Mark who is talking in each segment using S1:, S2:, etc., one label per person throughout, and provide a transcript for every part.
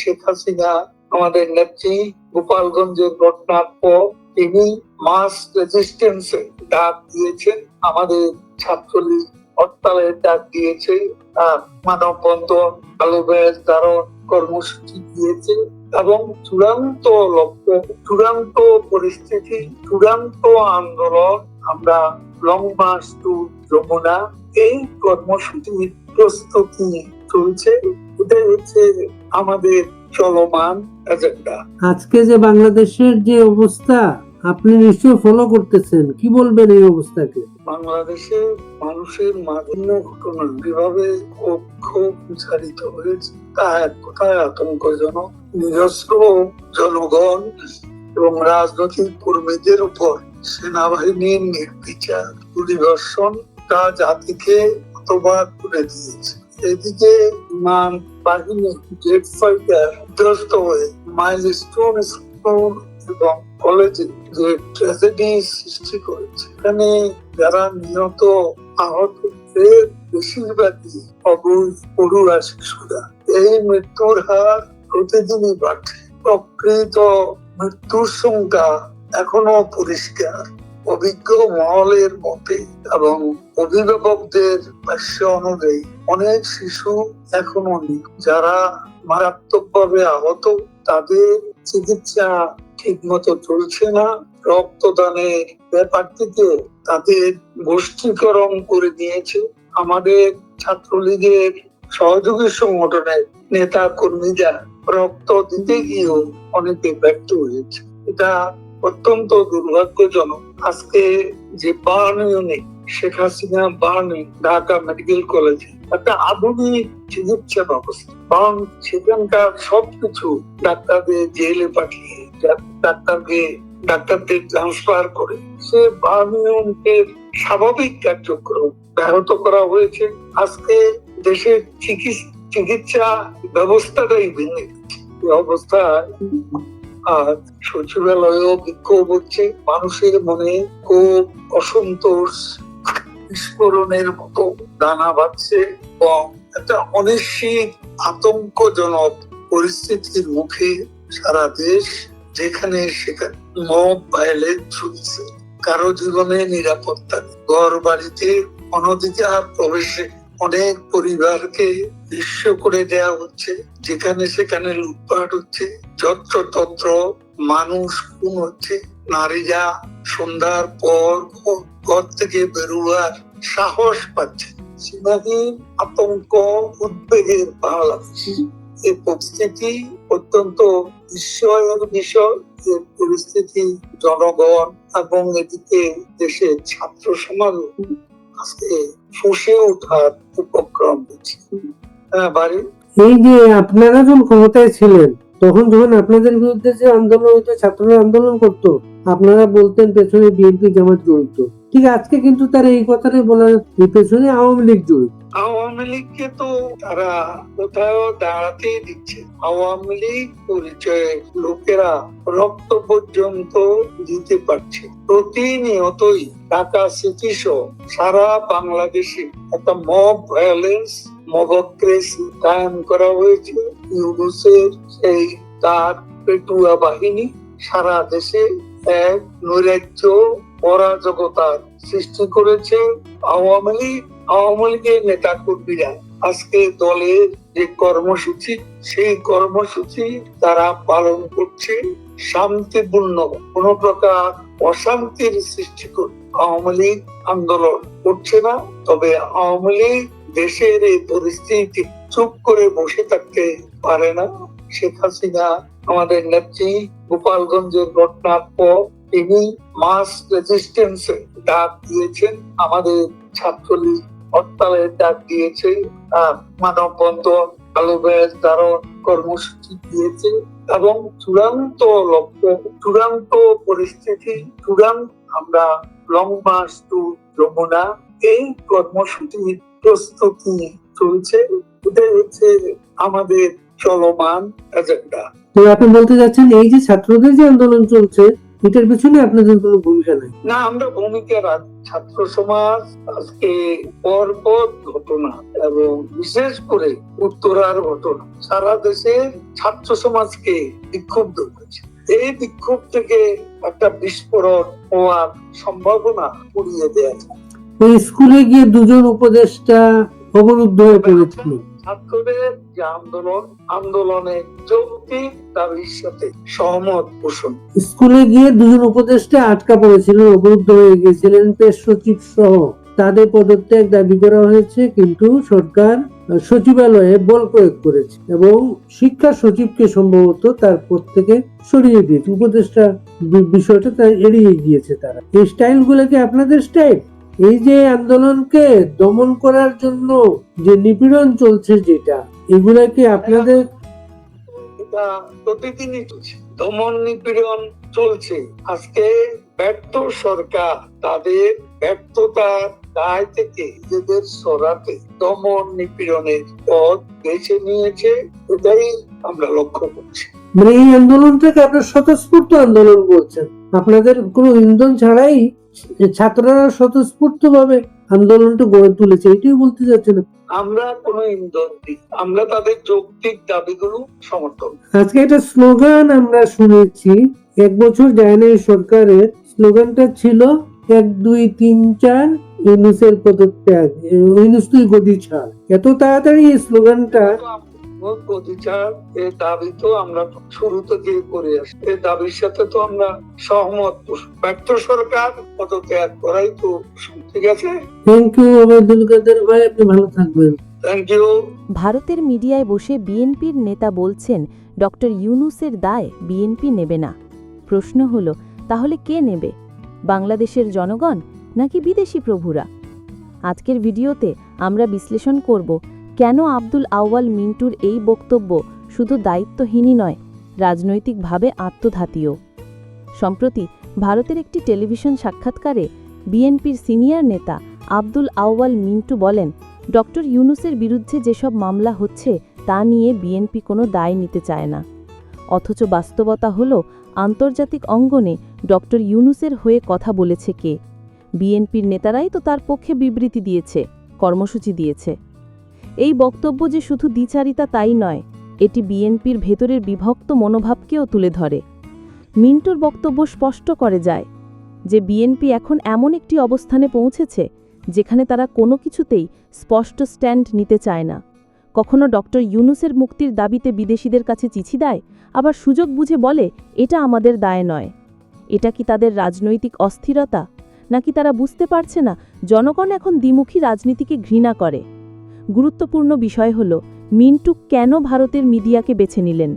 S1: শেখ হাসিনা, আমাদের নেত্রী গোপালগঞ্জের ঘটনার পর তিনি মাস রেজিস্ট্যান্সে ডাক দিয়েছেন। আমাদের ছাত্রলীগ হরতালের ডাক দিয়েছে। আর মানববন্ধন ব্যাজ ধারণ কর্মসূচি দিয়েছে এবং চূড়ান্ত লক্ষ্য, চূড়ান্ত পরিস্থিতি, চূড়ান্ত আন্দোলন আমরা লং মার্চ টু যমুনা। এই কর্মসূচির প্রস্তুতি চলছে। এটাই হচ্ছে আমাদের চলমান এজেন্ডা
S2: আজকে যে বাংলাদেশের যে অবস্থা আপনি নিশ্চয়ই ফলো করতেছেন। কি বলবেন এই অবস্থাকে?
S1: বাংলাদেশে মানুষের মাধ্যমে ঘটনা কীভাবে ক্ষোভ প্রচারিত হয়েছে তা এক কথায় আতঙ্কজনক। নিজস্ব জনগণ এবং রাজনৈতিক কর্মীদের উপর সেনাবাহিনীর নির্বিচার পরিদর্শন তা জাতিকে হতবাক করে দিয়েছে। এদিকে বিমান বাহিনী জেট ফাইটার বিধ্বস্ত হয়ে মাইলস্টোন স্কুল এবং কলেজে যে ট্র্যাজেডি সৃষ্টি করেছে। এখানে যারা নিহত আহতদের বেশিরভাগই অবুজ পড়ুয়া শিশুরা। এই মৃত্যুর হার প্রতিদিনই বাড়ছে। প্রকৃত মৃত্যুর সংখ্যা এখনও পরিষ্কার। অভিজ্ঞ মহলের মতে এবং অভিভাবকদের ভাষ্য অনুযায়ী অনেক শিশু এখনও যারা মারাত্মকভাবে আহত, তাদের চিকিৎসা ঠিক মতো চলছে না। রক্তদানের ব্যাপারটিকে তাদের গোষ্ঠীকরণ করে দিয়েছে। আমাদের ছাত্রলীগের সহযোগী সংগঠনের নেতা কর্মীরা রক্ত দিতে গিয়েও অনেকে ব্যর্থ হয়েছে। এটা অত্যন্ত দুর্ভাগ্যজনক। আজকে যে burn unit Sheikh Hasina burn Dhaka medical কলেজে একটা আধুনিক চিকিৎসা ব্যবস্থা। কারণ সেখানকার সবকিছু ডাক্তারদের জেলে পাঠিয়ে, ডাক্তারকে, ডাক্তারদের ট্রান্সফার করে, সে বার্ন ইউনিটের স্বাভাবিক কার্যক্রম ব্যাহত করা হয়েছে। আজকে দেশের চিকিৎসা চিকিৎসা ব্যবস্থাটাই ভেঙে গেছে। অবস্থায় সচিবালয়েও বিক্ষোভ হচ্ছে। মানুষের মনে খুব অসন্তোষ, বিস্ফোরণের মতো দানা বাঁধছে এবং একটা অনিশ্চিত, আতঙ্কজনক পরিস্থিতির মুখে সারা দেশ যেখানে সেখানে মব ভায়োলেন্স চলছে। কারও জীবনে নিরাপত্তা ঘর বাড়িতে অনধিকার প্রবেশে অনেক পরিবারকে নিঃস্ব করে দেওয়া হচ্ছে, যেখানে সেখানে লুটপাট হচ্ছে যত্র তত্র মানুষ খুন হচ্ছে নারীরা সন্ধ্যার পর ঘর থেকে বেরোয়ার সাহস পাচ্ছে সীমাহীন আতঙ্ক, উদ্বেগের বাংলাদেশ এই পরিস্থিতি অত্যন্ত বিস্ময়ের বিষয়। যে পরিস্থিতি জনগণ এবং এদিকে দেশের ছাত্র সমাজ আজকে ফুসে ওঠার উপক্রম হচ্ছে হ্যাঁ বাড়ি?
S2: এই যে আপনারা যখন ক্ষমতায় ছিলেন তখন যখন আপনাদের বিরুদ্ধে যে আন্দোলন হতো ছাত্ররা আন্দোলন করতো আপনারা বলতেন পেছনে বিএনপি জামাত জড়িত। ঠিক আজকে কিন্তু তার এই কথাটাই বলার এই পেছনে আওয়ামী লীগ জড়িত।
S1: আওয়ামী লীগকে তো তারা কোথাও দাঁড়াতে দিচ্ছে। আওয়ামী লীগ পরিচয়ে লোকেরা রক্ত পর্যন্ত দিতে পারছে। প্রতিনিয়তই ঢাকা সিটি সহ সারা বাংলাদেশে একটা মব ভায়োলেন্স মবক্রেসি কায়েম করা হয়েছে। ইউনুসের সেই তার পেটুয়া বাহিনী সারা দেশে এক নৈরাজ্য অরাজকতার সৃষ্টি করেছে। আওয়ামী লীগ আওয়ামী লীগের নেতা কর্মীরা আজকে দলের যে কর্মসূচি, সেই কর্মসূচি তারা পালন করছে শান্তিপূর্ণ, কোন প্রকার অশান্তির সৃষ্টি আওয়ামী লীগ আন্দোলন করছে না। তবে আওয়ামী লীগ দেশের এই পরিস্থিতি চুপ করে বসে থাকতে পারে না। শেখ হাসিনা, আমাদের নেত্রী গোপালগঞ্জের ঘটনার পর তিনি মাস রেজিস্ট্যান্সে ডাক দিয়েছেন। আমাদের ছাত্রলীগ হরতালের ডাক দিয়েছে কালো ব্যাজ ধারণ কর্মসূচি দিয়েছে এবং চূড়ান্ত লক্ষ্য, চূড়ান্ত পরিস্থিতি, চূড়ান্ত আমরা লং মার্চ টু যমুনা, এই কর্মসূচির প্রস্তুতি চলছে এটাই হচ্ছে আমাদের চলমান এজেন্ডা
S2: আপনি বলতে চাচ্ছেন, এই যে ছাত্রদের যে আন্দোলন চলছে এটার পিছনে আপনাদের কোনো ভূমিকা নাই?
S1: না আমরা ভূমিকা রাখি ছাত্র সমাজ আজকে পর পর ঘটনা এবং বিশেষ করে উত্তরার ঘটনা। সারা দেশের ছাত্র সমাজকে বিক্ষুব্ধ করেছে। এই বিক্ষোভ থেকে একটা বিস্ফোরণ হওয়ার সম্ভাবনা উড়িয়ে দেওয়া যায়।
S2: স্কুলে গিয়ে দুজন উপদেষ্টা অবরুদ্ধ হয়ে পড়েছিল।
S1: যে আন্দোলন দাবির সাথে সহমত পোষণ।
S2: স্কুলে গিয়ে দুজন উপদেষ্টা আটকা অবরুদ্ধ হয়ে পেশ সচিব সহ। তাদের পদত্যাগ দাবি করা হয়েছে, কিন্তু সরকার সচিবালয়ে বল প্রয়োগ করেছে এবং শিক্ষা সচিবকে সম্ভবত তার পদ থেকে সরিয়ে দিয়েছে। উপদেষ্টা বিষয়টা তার এড়িয়ে গিয়েছে তারা। এই স্টাইল গুলোকে আপনাদের স্টাইল? এই যে আন্দোলনকে দমন করার জন্য যে নিপীড়ন চলছে যেটা, এগুলা কি আপনাদের
S1: এটা প্রতিদিনই চলছে। দমন নিপীড়ন চলছে। আজকে ব্যর্থ সরকার তাদের ব্যর্থতার দায় থেকে নিজেদের সরাতে দমন নিপীড়নের পথ বেছে নিয়েছে, এটাই আমরা লক্ষ্য করছি।
S2: মানে এই আন্দোলনটাকে আপনার স্বতঃস্ফূর্ত আন্দোলন বলছেন আপনাদের কোনো ইন্ধন ছাড়াই ছাত্ররা স্বতঃস্ফূর্ত ভাবে আন্দোলনটা গড়ে তুলেছে এটাই বলতে যাচ্ছেন
S1: আমরা কোনো ইন্ধন দিই আমরা তাদের যৌক্তিক দাবিগুলো সমর্থন
S2: আজকে একটা স্লোগান আমরা শুনেছি এক বছর যায় না সরকারের স্লোগানটা ছিল এক দুই তিন চার ইউনুসের পদত্যাগ ইউনুস তুই গদি ছাড়। এত তাড়াতাড়ি এই স্লোগানটা
S1: এই দাবি তো আমরা শুরু থেকে করে আসি। এই দাবির সাথে তো আমরা সহমত। ব্যর্থ সরকার পদত্যাগ করাই তো ঠিক আছে?
S2: থ্যাংক ইউ আবাদুল কাদের ভাই আপনি ভালো থাকবেন।
S1: থ্যাংক ইউ
S3: ভারতের মিডিয়ায় বসে বিএনপির নেতা বলছেন ডক্টর ইউনুসের দায় বিএনপি নেবে না। প্রশ্ন হলো তাহলে কে নেবে? বাংলাদেশের জনগণ নাকি বিদেশি প্রভুরা? আজকের ভিডিওতে আমরা বিশ্লেষণ করব কেন আব্দুল আউয়াল মিন্টুর এই বক্তব্য শুধু দায়িত্বহীনই নয়, রাজনৈতিকভাবে আত্মঘাতীয় সম্প্রতি ভারতের একটি টেলিভিশন সাক্ষাৎকারে বিএনপির সিনিয়র নেতা আব্দুল আউয়াল মিন্টু বলেন, ডক্টর ইউনুসের বিরুদ্ধে যেসব মামলা হচ্ছে, তা নিয়ে বিএনপি কোনো দায় নিতে চায় না। অথচ বাস্তবতা হল, আন্তর্জাতিক অঙ্গনে ডক্টর ইউনুসের হয়ে কথা বলেছে কে? বিএনপির নেতারাই তো তার পক্ষে বিবৃতি দিয়েছে, কর্মসূচি দিয়েছে। এই বক্তব্য যে শুধু দ্বিচারিতা তাই নয়, এটি বিএনপির ভেতরের বিভক্ত মনোভাবকেও তুলে ধরে। মিন্টুর বক্তব্য স্পষ্ট করে যায় যে বিএনপি এখন এমন একটি অবস্থানে পৌঁছেছে যেখানে তারা কোনো কিছুতেই স্পষ্ট স্ট্যান্ড নিতে চায় না। কখনো ডক্টর ইউনুসের মুক্তির দাবিতে বিদেশিদের কাছে চিঠি দেয়, আবার সুযোগ বুঝে বলে, এটা আমাদের দায় নয়। এটা কি তাদের রাজনৈতিক অস্থিরতা? নাকি তারা বুঝতে পারছে না, জনগণ এখন দ্বিমুখী রাজনীতিকে ঘৃণা করে? গুরুত্বপূর্ণ বিষয় হল, মিন্টু কেন ভারতের মিডিয়াকে বেছে নিলেন?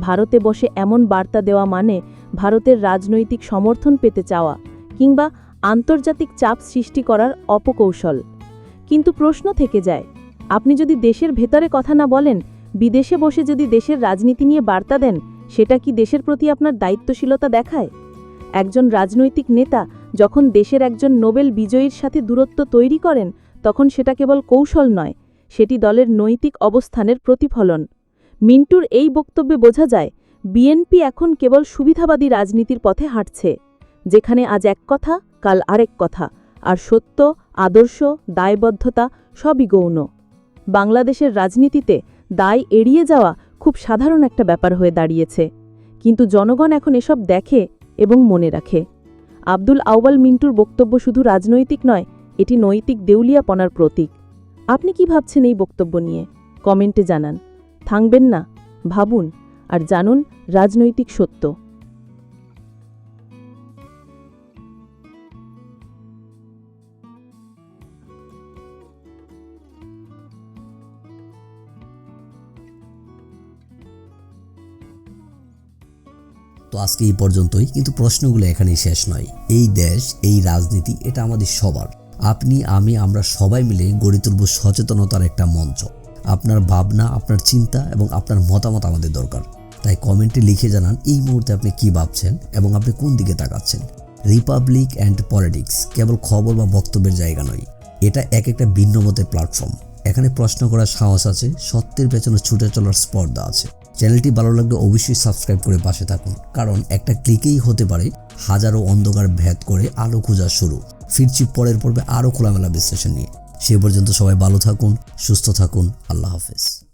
S3: ভারতে বসে এমন বার্তা দেওয়া মানে ভারতের রাজনৈতিক সমর্থন পেতে চাওয়া কিংবা আন্তর্জাতিক চাপ সৃষ্টি করার অপকৌশল। কিন্তু প্রশ্ন থেকে যায়, আপনি যদি দেশের ভেতরে কথা না বলেন, বিদেশে বসে যদি দেশের রাজনীতি নিয়ে বার্তা দেন, সেটা কি দেশের প্রতি আপনার দায়িত্বশীলতা দেখায়? একজন রাজনৈতিক নেতা যখন দেশের একজন নোবেল বিজয়ীর সাথে দূরত্ব তৈরি করেন তখন সেটা কেবল কৌশল নয়, সেটি দলের নৈতিক অবস্থানের প্রতিফলন। মিন্টুর এই বক্তব্যে বোঝা যায়, বিএনপি এখন কেবল সুবিধাবাদী রাজনীতির পথে হাঁটছে, যেখানে আজ এক কথা, কাল আরেক কথা, আর সত্য, আদর্শ, দায়বদ্ধতা সবই গৌণ। বাংলাদেশের রাজনীতিতে দায় এড়িয়ে যাওয়া খুব সাধারণ একটা ব্যাপার হয়ে দাঁড়িয়েছে, কিন্তু জনগণ এখন এসব দেখে এবং মনে রাখে। আব্দুল আউয়াল মিন্টুর বক্তব্য শুধু রাজনৈতিক নয় এটি নৈতিক দেউলিয়াপনার প্রতীক। আপনি কি ভাবছেন এই বক্তব্য নিয়ে? কমেন্টে জানান। থাকবেন না, ভাবুন, আর জানুন রাজনৈতিক সত্য।
S4: তো আজকে এই পর্যন্তই, কিন্তু প্রশ্নগুলো এখানেই শেষ নয়। এই দেশ, এই রাজনীতি, এটা আমাদের সবার। আপনি, আমি, আমরা সবাই মিলে গড়ে তুলব সচেতনতার একটা মঞ্চ। আপনার ভাবনা, আপনার চিন্তা এবং আপনার মতামত আমাদের দরকার। তাই কমেন্টে লিখে জানান এই মুহূর্তে আপনি কি ভাবছেন এবং আপনি কোন দিকে তাকাচ্ছেন। রিপাবলিক অ্যান্ড পলিটিক্স কেবল খবর বা বক্তব্যের জায়গা নয়। এটা এক একটা ভিন্ন মতের প্ল্যাটফর্ম এখানে প্রশ্ন করার সাহস আছে, সত্যের পেছনে ছুটে চলার স্পর্ধা আছে। চ্যানেলটি ভালো লাগলে অবশ্যই সাবস্ক্রাইব করে পাশে থাকুন, কারণ একটা ক্লিকেই হতে পারে হাজারো অন্ধকার ভেদ করে আলো খোঁজা শুরু। ফিরছি পরের পর্বে আরও খোলামেলা বিশ্লেষণ নিয়ে। সে পর্যন্ত সবাই ভালো থাকুন, সুস্থ থাকুন, আল্লাহ হাফেজ।